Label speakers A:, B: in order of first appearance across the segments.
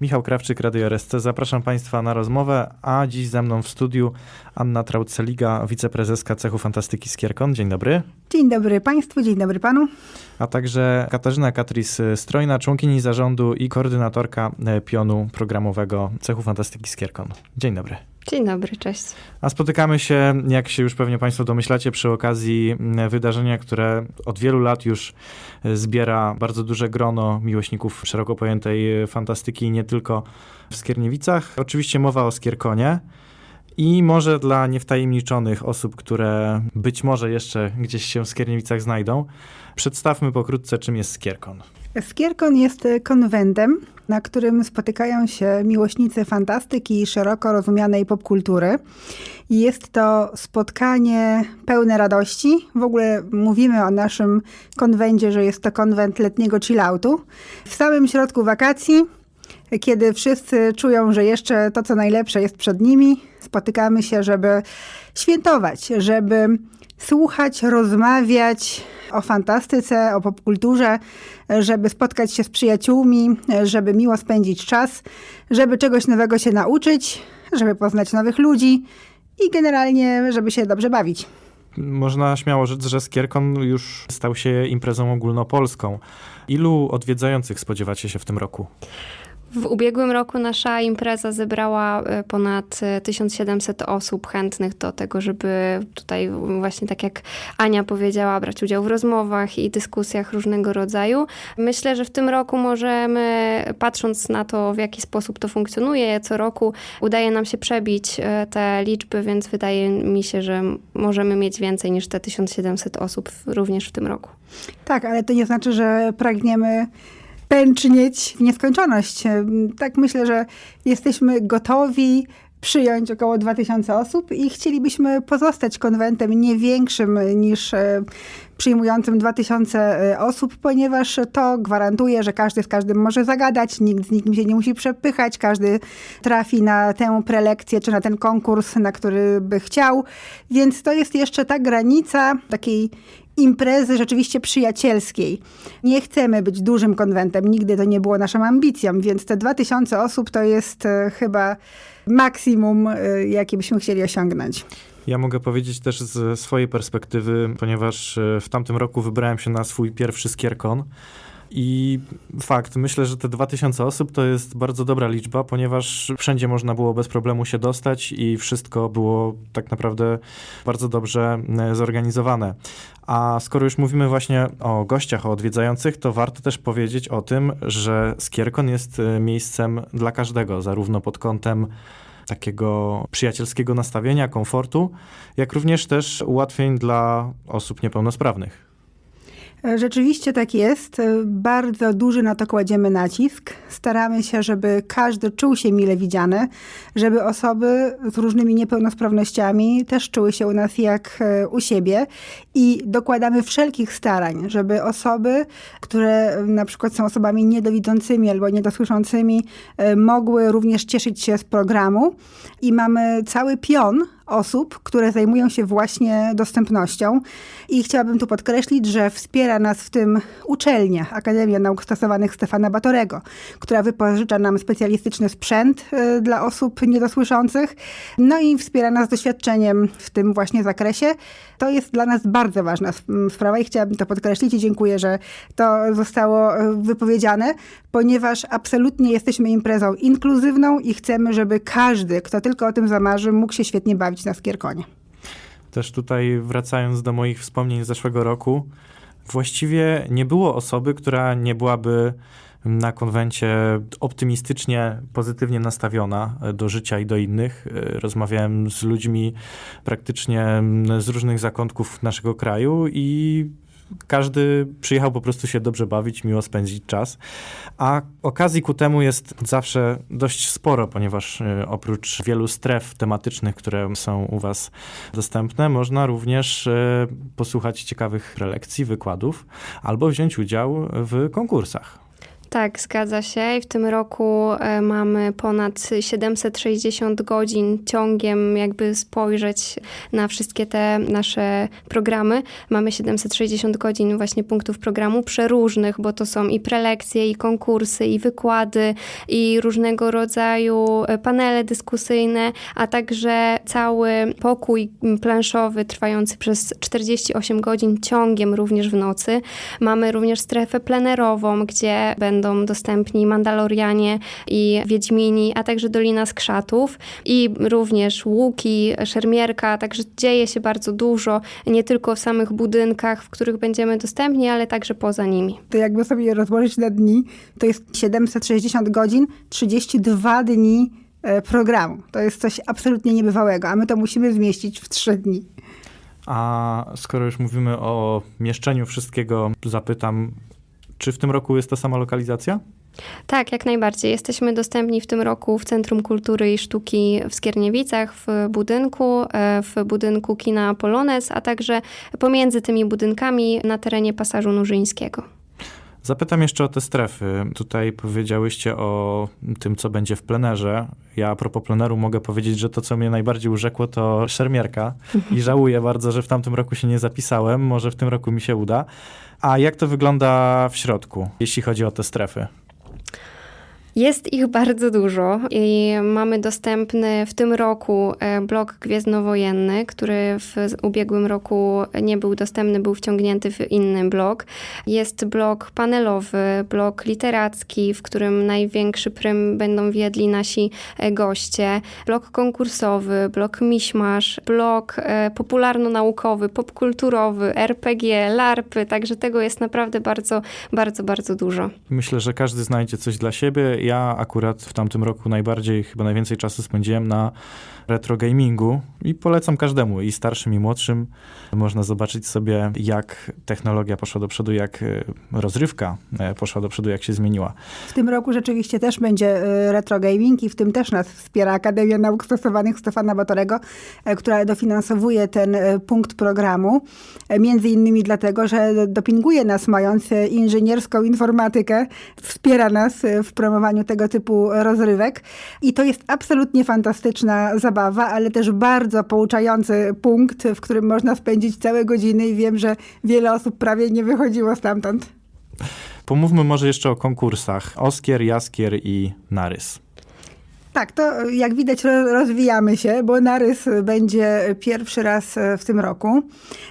A: Michał Krawczyk, Radio RSC. Zapraszam Państwa na rozmowę, a dziś ze mną w studiu Anna Traut-Celiga, wiceprezeska Cechu Fantastyki Skierkon. Dzień dobry.
B: Dzień dobry Państwu, dzień dobry Panu.
A: A także Katarzyna Katris-Strojna, członkini zarządu i koordynatorka e, pionu programowego Cechu Fantastyki Skierkon. Dzień dobry.
C: Dzień dobry, cześć.
A: A spotykamy się, jak się już pewnie Państwo domyślacie, przy okazji m, wydarzenia, które od wielu lat już e, zbiera bardzo duże grono miłośników szeroko pojętej e, fantastyki, nie tylko w Skierniewicach. Oczywiście mowa o Skierkonie. I może dla niewtajemniczonych osób, które być może jeszcze gdzieś się w Skierniewicach znajdą, przedstawmy pokrótce, czym jest Skierkon.
B: Skierkon jest konwentem, na którym spotykają się miłośnicy fantastyki i szeroko rozumianej popkultury. Jest to spotkanie pełne radości. W ogóle mówimy o naszym konwencie, że jest to konwent letniego chilloutu. W samym środku wakacji, kiedy wszyscy czują, że jeszcze to, co najlepsze jest przed nimi, spotykamy się, żeby świętować, żeby słuchać, rozmawiać o fantastyce, o popkulturze, żeby spotkać się z przyjaciółmi, żeby miło spędzić czas, żeby czegoś nowego się nauczyć, żeby poznać nowych ludzi i generalnie, żeby się dobrze bawić.
A: Można śmiało rzec, że Skierkon już stał się imprezą ogólnopolską. Ilu odwiedzających spodziewacie się w tym roku?
C: W ubiegłym roku nasza impreza zebrała e, ponad e, 1700 osób chętnych do tego, żeby tutaj właśnie tak jak Ania powiedziała, brać udział w rozmowach i dyskusjach różnego rodzaju. Myślę, że w tym roku możemy, patrząc na to, w jaki sposób to funkcjonuje, co roku udaje nam się przebić e, te liczby, więc wydaje mi się, że możemy mieć więcej niż te 1700 osób również w tym roku.
B: Tak, ale to nie znaczy, że pragniemy pęcznieć w nieskończoność. Tak myślę, że jesteśmy gotowi przyjąć około 2000 osób i chcielibyśmy pozostać konwentem nie większym niż e, przyjmującym 2000 osób, ponieważ to gwarantuje, że każdy z każdym może zagadać, nikt z nikim się nie musi przepychać, każdy trafi na tę prelekcję czy na ten konkurs, na który by chciał. Więc to jest jeszcze ta granica takiej imprezy rzeczywiście przyjacielskiej. Nie chcemy być dużym konwentem, nigdy to nie było naszą ambicją, więc te 2000 osób to jest e, chyba maksimum, e, jakie byśmy chcieli osiągnąć.
A: Ja mogę powiedzieć też z swojej perspektywy, ponieważ e, w tamtym roku wybrałem się na swój pierwszy Skierkon. I fakt, myślę, że te 2000 osób to jest bardzo dobra liczba, ponieważ wszędzie można było bez problemu się dostać i wszystko było tak naprawdę bardzo dobrze e, zorganizowane. A skoro już mówimy właśnie o gościach, o odwiedzających, to warto też powiedzieć o tym, że Skierkon jest e, miejscem dla każdego, zarówno pod kątem takiego przyjacielskiego nastawienia, komfortu, jak również też ułatwień dla osób niepełnosprawnych.
B: E, Rzeczywiście tak jest. E, Bardzo duży na to kładziemy nacisk. Staramy się, żeby każdy czuł się mile widziany, żeby osoby z różnymi niepełnosprawnościami też czuły się u nas jak e, u siebie i dokładamy wszelkich starań, żeby osoby, które e, na przykład są osobami niedowidzącymi albo niedosłyszącymi, e, mogły również cieszyć się z programu i mamy cały pion osób, które zajmują się właśnie dostępnością. I chciałabym tu podkreślić, że wspiera nas w tym uczelnia, Akademia Nauk Stosowanych Stefana Batorego, która wypożycza nam specjalistyczny sprzęt y, dla osób niedosłyszących, no i wspiera nas doświadczeniem w tym właśnie zakresie. To jest dla nas bardzo ważna sp- sprawa i chciałabym to podkreślić i dziękuję, że to zostało y, wypowiedziane, ponieważ absolutnie jesteśmy imprezą inkluzywną i chcemy, żeby każdy, kto tylko o tym zamarzy, mógł się świetnie bawić na Skierkonie.
A: Też tutaj wracając do moich wspomnień z zeszłego roku, właściwie nie było osoby, która nie byłaby na konwencie optymistycznie, pozytywnie nastawiona do życia i do innych. Rozmawiałem z ludźmi praktycznie z różnych zakątków naszego kraju i każdy przyjechał po prostu się dobrze bawić, miło spędzić czas. A okazji ku temu jest zawsze dość sporo, ponieważ y, oprócz wielu stref tematycznych, które są u Was dostępne, można również posłuchać ciekawych prelekcji, wykładów albo wziąć udział w konkursach.
C: Tak, zgadza się. W tym roku e, mamy ponad 760 godzin ciągiem, jakby spojrzeć na wszystkie te nasze programy. Mamy 760 godzin właśnie punktów programu przeróżnych, bo to są i prelekcje, i konkursy, i wykłady, i różnego rodzaju e, panele dyskusyjne, a także cały pokój planszowy trwający przez 48 godzin ciągiem również w nocy. Mamy również strefę plenerową, gdzie będą dostępni Mandalorianie i Wiedźmini, a także Dolina Skrzatów i również łuki, szermierka, także dzieje się bardzo dużo, nie tylko w samych budynkach, w których będziemy dostępni, ale także poza nimi.
B: To jakby sobie rozłożyć na dni, to jest 760 godzin, 32 dni e, programu. To jest coś absolutnie niebywałego, a my to musimy zmieścić w 3 dni.
A: A skoro już mówimy o mieszczeniu wszystkiego, zapytam, czy w tym roku jest ta sama lokalizacja?
C: Tak, jak najbardziej. Jesteśmy dostępni w tym roku w Centrum Kultury i Sztuki w Skierniewicach, w budynku, e, w budynku kina Polones, a także pomiędzy tymi budynkami na terenie Pasażu Nurzyńskiego.
A: Zapytam jeszcze o te strefy. Tutaj powiedziałyście o tym, co będzie w plenerze. Ja a propos pleneru mogę powiedzieć, że to, co mnie najbardziej urzekło, to szermierka i żałuję bardzo, że w tamtym roku się nie zapisałem. Może w tym roku mi się uda. A jak to wygląda w środku, jeśli chodzi o te strefy?
C: Jest ich bardzo dużo i mamy dostępny w tym roku e, blok gwiezdnowojenny, który w ubiegłym roku nie był dostępny, był wciągnięty w inny blok. Jest blok panelowy, blok literacki, w którym największy prym będą wiedli nasi e, goście, blok konkursowy, blok miśmasz, blok e, popularno-naukowy, popkulturowy, RPG, larpy, także tego jest naprawdę bardzo, bardzo, bardzo dużo.
A: Myślę, że każdy znajdzie coś dla siebie. Ja akurat w tamtym roku najbardziej, chyba najwięcej czasu spędziłem na retro gamingu i polecam każdemu, i starszym, i młodszym. Można zobaczyć sobie, jak technologia poszła do przodu, jak e, rozrywka e, poszła do przodu, jak się zmieniła.
B: W tym roku rzeczywiście też będzie e, retro gaming i w tym też nas wspiera Akademia Nauk Stosowanych Stefana Batorego, która dofinansowuje ten punkt programu. Między innymi dlatego, że dopinguje nas mając inżynierską informatykę, wspiera nas w promowaniu tego typu rozrywek. I to jest absolutnie fantastyczna zabawa, ale też bardzo pouczający punkt, w którym można spędzić całe godziny i wiem, że wiele osób prawie nie wychodziło stamtąd.
A: Pomówmy może jeszcze o konkursach. Oskier, Jaskier i Narys.
B: Tak, to jak widać ro- rozwijamy się, bo narys będzie pierwszy raz e, w tym roku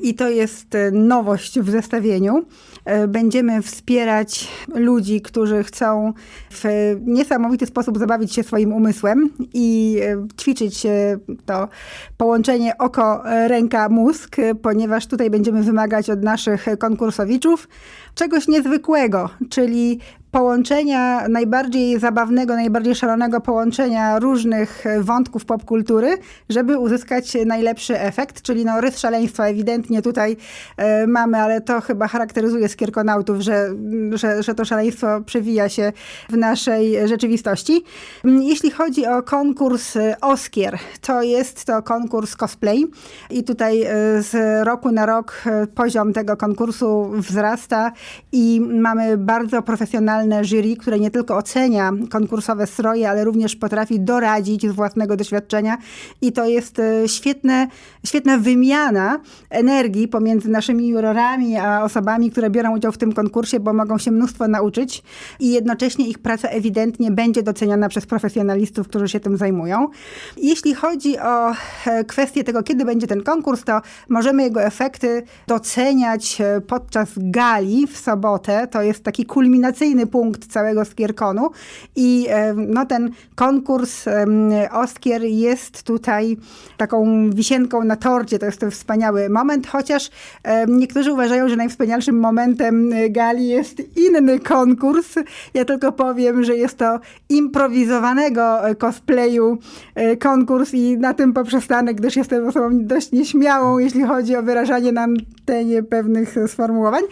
B: i to jest e, nowość w zestawieniu. E, Będziemy wspierać ludzi, którzy chcą w niesamowity sposób zabawić się swoim umysłem i e, ćwiczyć e, to połączenie oko, e, ręka, mózg, e, ponieważ tutaj będziemy wymagać od naszych konkursowiczów czegoś niezwykłego, czyli połączenia najbardziej zabawnego, najbardziej szalonego połączenia różnych e, wątków popkultury, żeby uzyskać najlepszy efekt, czyli no rys szaleństwa ewidentnie tutaj e, mamy, ale to chyba charakteryzuje skierkonautów, że, że, że to szaleństwo przewija się w naszej rzeczywistości. Jeśli chodzi o konkurs e, Oskier, to jest to konkurs cosplay i tutaj z roku na rok poziom tego konkursu wzrasta i mamy bardzo profesjonalne jury, które nie tylko ocenia konkursowe stroje, ale również potrafi doradzić z własnego doświadczenia i to jest e, świetne, świetna wymiana energii pomiędzy naszymi jurorami a osobami, które biorą udział w tym konkursie, bo mogą się mnóstwo nauczyć i jednocześnie ich praca ewidentnie będzie doceniana przez profesjonalistów, którzy się tym zajmują. Jeśli chodzi o e, kwestię tego, kiedy będzie ten konkurs, to możemy jego efekty doceniać e, podczas gali w sobotę. To jest taki kulminacyjny punkt całego Skierkonu i e, no, ten konkurs em, Oskier jest tutaj taką wisienką na torcie. To jest ten wspaniały moment, chociaż em, niektórzy uważają, że najwspanialszym momentem e, gali jest inny konkurs. Ja tylko powiem, że jest to improwizowanego e, cosplayu e, konkurs i na tym poprzestanę, gdyż jestem osobą dość nieśmiałą, jeśli chodzi o wyrażanie na antenie pewnych sformułowań.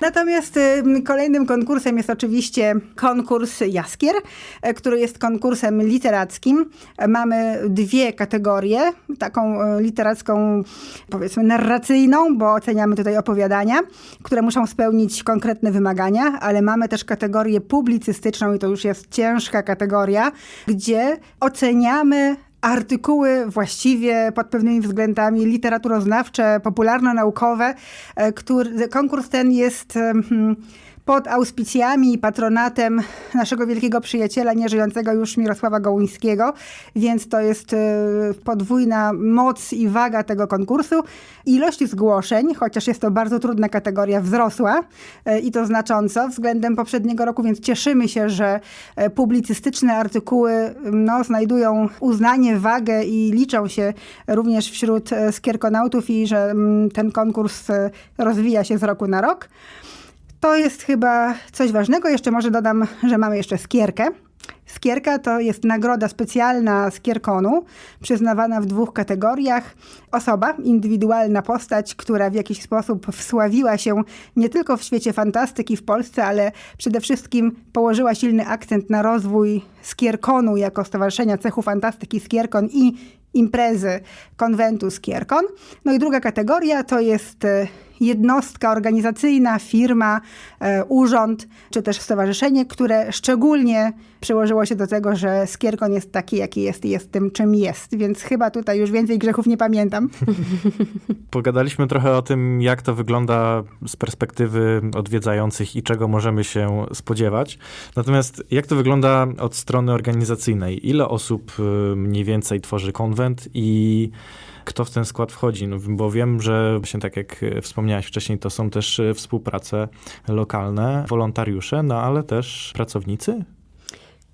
B: Natomiast e, kolejnym konkursem jest oczywiście oczywiście konkurs Jaskier, e, który jest konkursem literackim. E, Mamy dwie kategorie, taką e, literacką, powiedzmy narracyjną, bo oceniamy tutaj opowiadania, które muszą spełnić konkretne wymagania, ale mamy też kategorię publicystyczną i to już jest ciężka kategoria, gdzie oceniamy artykuły właściwie pod pewnymi względami literaturoznawcze, popularno-naukowe. konkurs ten jest em, pod auspicjami i patronatem naszego wielkiego przyjaciela, nieżyjącego już Mirosława Gołyńskiego, więc to jest e, podwójna moc i waga tego konkursu. Ilość zgłoszeń, chociaż jest to bardzo trudna kategoria, wzrosła e, i to znacząco względem poprzedniego roku, więc cieszymy się, że e, publicystyczne artykuły no, znajdują uznanie, wagę i liczą się również wśród skierkonautów i że ten konkurs rozwija się z roku na rok. To jest chyba coś ważnego. Jeszcze może dodam, że mamy jeszcze skierkę. Skierka to jest nagroda specjalna Skierkonu, przyznawana w dwóch kategoriach. Osoba, indywidualna postać, która w jakiś sposób wsławiła się nie tylko w świecie fantastyki w Polsce, ale przede wszystkim położyła silny akcent na rozwój Skierkonu jako Stowarzyszenia Cechu Fantastyki Skierkon i imprezy konwentu Skierkon. No i druga kategoria to jest e, jednostka organizacyjna, firma, e, urząd, czy też stowarzyszenie, które szczególnie przyłożyło się do tego, że Skierkon jest taki, jaki jest i jest tym, czym jest. Więc chyba tutaj już więcej grzechów nie pamiętam.
A: Pogadaliśmy trochę o tym, jak to wygląda z perspektywy odwiedzających i czego możemy się spodziewać. Natomiast jak to wygląda od strony organizacyjnej? Ile osób y, mniej więcej tworzy konwent i kto w ten skład wchodzi? No, bo wiem, że właśnie tak jak y, wspomniałaś wcześniej, to są też y, współprace lokalne, wolontariusze, no ale też pracownicy,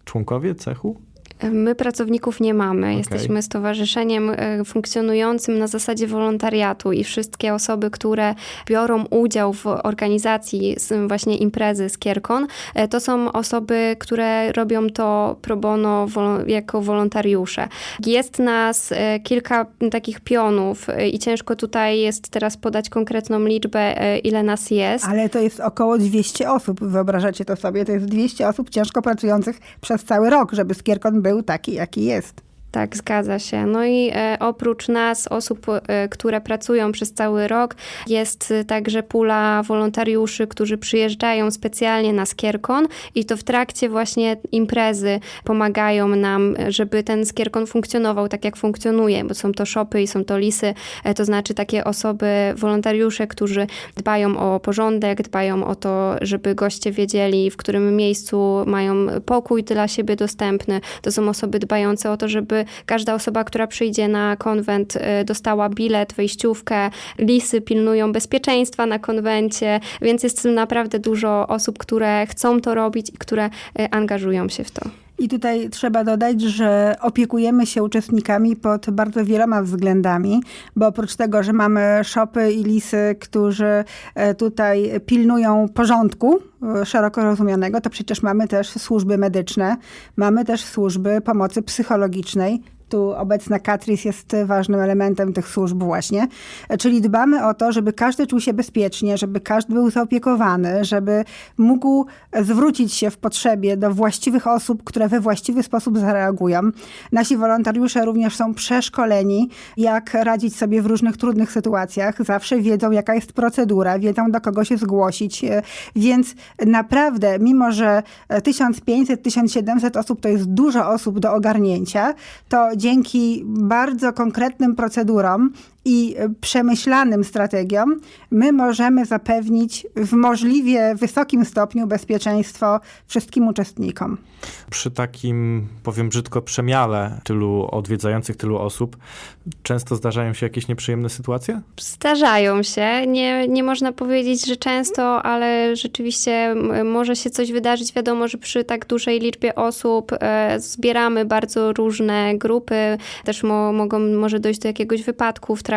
A: członkowie cechu?
C: My pracowników nie mamy.
A: Okej.
C: Jesteśmy stowarzyszeniem e, funkcjonującym na zasadzie wolontariatu i wszystkie osoby, które biorą udział w organizacji z- właśnie imprezy z Kierkon, e, to są osoby, które robią to pro bono jako wolontariusze. Jest nas e, kilka takich pionów i ciężko tutaj jest teraz podać konkretną liczbę, ile nas jest.
B: Ale to jest około 200 osób, wyobrażacie to sobie? To jest 200 osób ciężko pracujących przez cały rok, żeby Skierkon był taki, jaki jest.
C: Tak, zgadza się. No i e, oprócz nas, osób, e, które pracują przez cały rok, jest e, także pula wolontariuszy, którzy przyjeżdżają specjalnie na Skierkon i to w trakcie właśnie imprezy pomagają nam, e, żeby ten Skierkon funkcjonował tak, jak funkcjonuje, bo są to shopy i są to lisy, e, to znaczy takie osoby, wolontariusze, którzy dbają o porządek, dbają o to, żeby goście wiedzieli, w którym miejscu mają pokój dla siebie dostępny. To są osoby dbające o to, żeby każda osoba, która przyjdzie na konwent, y, dostała bilet, wejściówkę. Lisy pilnują bezpieczeństwa na konwencie, więc jest naprawdę dużo osób, które chcą to robić i które y, angażują się w to.
B: I tutaj trzeba dodać, że opiekujemy się uczestnikami pod bardzo wieloma względami, bo oprócz tego, że mamy szopy i lisy, którzy e, tutaj pilnują porządku e, szeroko rozumianego, to przecież mamy też służby medyczne, mamy też służby pomocy psychologicznej. Tu obecna Katris jest ważnym elementem tych służb właśnie. Czyli dbamy o to, żeby każdy czuł się bezpiecznie, żeby każdy był zaopiekowany, żeby mógł zwrócić się w potrzebie do właściwych osób, które we właściwy sposób zareagują. Nasi wolontariusze również są przeszkoleni, jak radzić sobie w różnych trudnych sytuacjach. Zawsze wiedzą, jaka jest procedura, wiedzą, do kogo się zgłosić. Więc naprawdę, mimo że e, 1500-1700 osób to jest dużo osób do ogarnięcia, to dzięki bardzo konkretnym procedurom i przemyślanym strategiom, my możemy zapewnić w możliwie wysokim stopniu bezpieczeństwo wszystkim uczestnikom.
A: Przy takim, powiem brzydko, przemiale tylu odwiedzających, tylu osób, często zdarzają się jakieś nieprzyjemne sytuacje?
C: Zdarzają się. Nie, nie można powiedzieć, że często, ale rzeczywiście może się coś wydarzyć. Wiadomo, że przy tak dużej liczbie osób e, zbieramy bardzo różne grupy. Też mo, mogą, może dojść do jakiegoś wypadku w trakcie.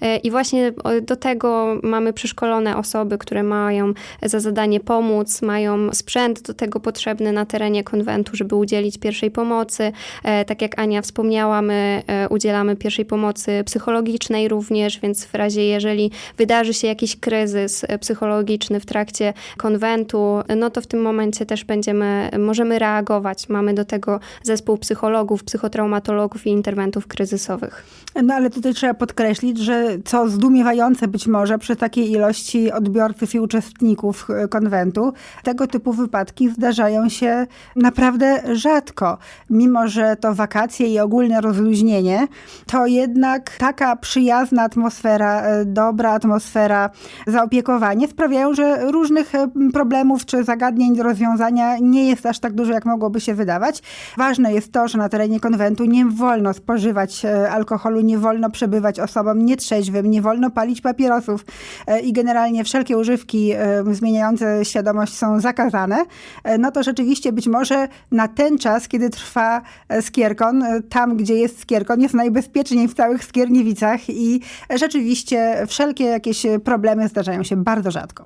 C: E, I właśnie do tego mamy przeszkolone osoby, które mają za zadanie pomóc, mają sprzęt do tego potrzebny na terenie konwentu, żeby udzielić pierwszej pomocy. E, Tak jak Ania wspomniała, my e, udzielamy pierwszej pomocy psychologicznej również, więc w razie, jeżeli wydarzy się jakiś kryzys psychologiczny w trakcie konwentu, no to w tym momencie też będziemy, możemy reagować. Mamy do tego zespół psychologów, psychotraumatologów i interwentów kryzysowych.
B: No ale tutaj trzeba podkreślić, że co zdumiewające być może przy takiej ilości odbiorców i uczestników e, konwentu, tego typu wypadki zdarzają się naprawdę rzadko. Mimo, że to wakacje i ogólne rozluźnienie, to jednak taka przyjazna atmosfera, e, dobra atmosfera, zaopiekowanie sprawiają, że różnych e, problemów czy zagadnień do rozwiązania nie jest aż tak dużo, jak mogłoby się wydawać. Ważne jest to, że na terenie konwentu nie wolno spożywać alkoholu, nie wolno przebywać osobom nietrzeźwym, nie wolno palić papierosów e, i generalnie wszelkie używki e, zmieniające świadomość są zakazane. E, No to rzeczywiście być może na ten czas, kiedy trwa skierkon, tam gdzie jest skierkon, jest najbezpieczniej w całych Skierniewicach i rzeczywiście wszelkie jakieś problemy zdarzają się bardzo rzadko.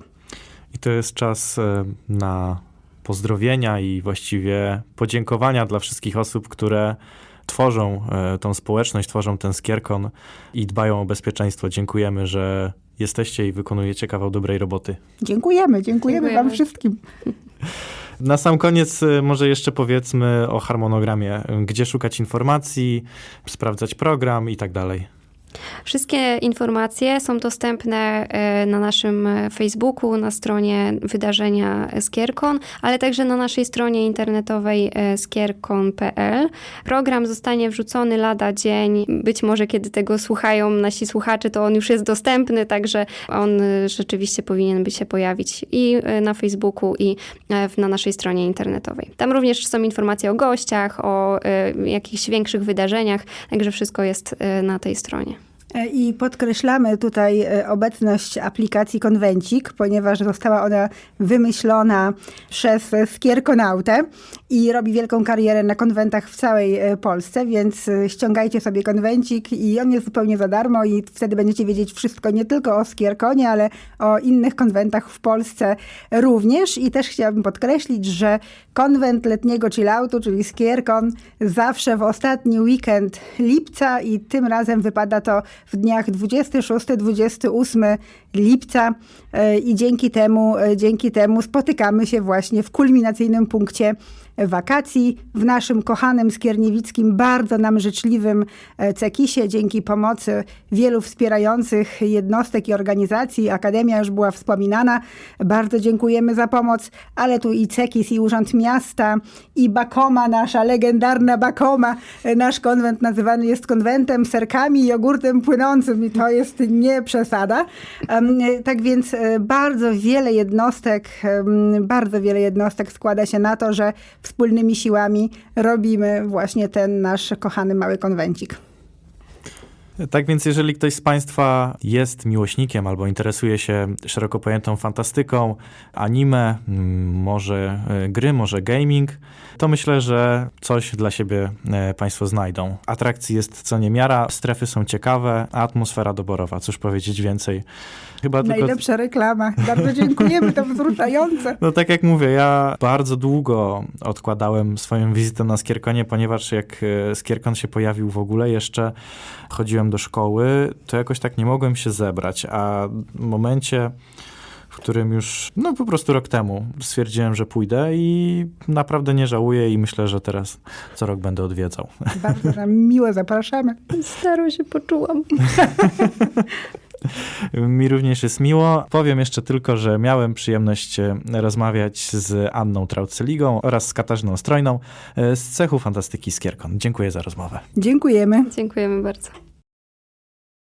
A: I to jest czas na pozdrowienia i właściwie podziękowania dla wszystkich osób, które tworzą e, tą społeczność, tworzą ten skierkon i dbają o bezpieczeństwo. Dziękujemy, że jesteście i wykonujecie kawał dobrej roboty.
B: Dziękujemy, dziękujemy,
C: Dziękujemy.
B: wam wszystkim.
A: Na sam koniec e, może jeszcze powiedzmy o harmonogramie. Gdzie szukać informacji, sprawdzać program i tak dalej.
C: Wszystkie informacje są dostępne e, na naszym e, Facebooku, na stronie wydarzenia Skierkon, ale także na naszej stronie internetowej e, skierkon.pl. Program zostanie wrzucony lada dzień. Być może kiedy tego słuchają nasi słuchacze, to on już jest dostępny, także on rzeczywiście powinien by się pojawić i na Facebooku, i na naszej stronie internetowej. Tam również są informacje o gościach, o jakichś większych wydarzeniach, także wszystko jest na tej stronie.
B: E, I podkreślamy tutaj e, obecność aplikacji Konwencik, ponieważ została ona wymyślona przez Skierkonautę i robi wielką karierę na konwentach w całej e, Polsce, więc ściągajcie sobie Konwencik i on jest zupełnie za darmo i wtedy będziecie wiedzieć wszystko nie tylko o Skierkonie, ale o innych konwentach w Polsce również. I też chciałabym podkreślić, że konwent letniego chilloutu, czyli Skierkon, zawsze w ostatni weekend lipca i tym razem wypada to w dniach 26-28 lipca E, i dzięki temu, e, dzięki temu spotykamy się właśnie w kulminacyjnym punkcie wakacji w naszym kochanym skierniewickim, bardzo nam życzliwym e, Cekisie, dzięki pomocy wielu wspierających jednostek i organizacji. Akademia już była wspominana. Bardzo dziękujemy za pomoc, ale tu i Cekis, i Urząd Miasta, i Bakoma, nasza legendarna Bakoma. E, Nasz konwent nazywany jest konwentem serkami jogurtem płynącym i to jest nie przesada. E, Tak więc bardzo wiele jednostek, bardzo wiele jednostek składa się na to, że wspólnymi siłami robimy właśnie ten nasz kochany mały konwencik.
A: Tak więc, jeżeli ktoś z Państwa jest miłośnikiem albo interesuje się szeroko pojętą fantastyką, anime, mm, może e, gry, może gaming, to myślę, że coś dla siebie e, Państwo znajdą. Atrakcji jest co niemiara, strefy są ciekawe, a atmosfera doborowa. Cóż powiedzieć więcej? Chyba tylko.
B: Najlepsza reklama. Bardzo dziękujemy, to wzruszające.
A: No tak jak mówię, ja bardzo długo odkładałem swoją wizytę na Skierkonie, ponieważ jak e, Skierkon się pojawił w ogóle, jeszcze chodziłem do szkoły, to jakoś tak nie mogłem się zebrać, a w momencie, w którym już, no po prostu rok temu stwierdziłem, że pójdę i naprawdę nie żałuję i myślę, że teraz co rok będę odwiedzał.
B: Bardzo nam miło zapraszamy.
C: Staro się poczułam.
A: Mi również jest miło. Powiem jeszcze tylko, że miałem przyjemność e, rozmawiać z Anną Trauceligą oraz z Katarzyną Strojną e, z cechu fantastyki Skierkon. Dziękuję za rozmowę.
B: Dziękujemy.
C: Dziękujemy bardzo.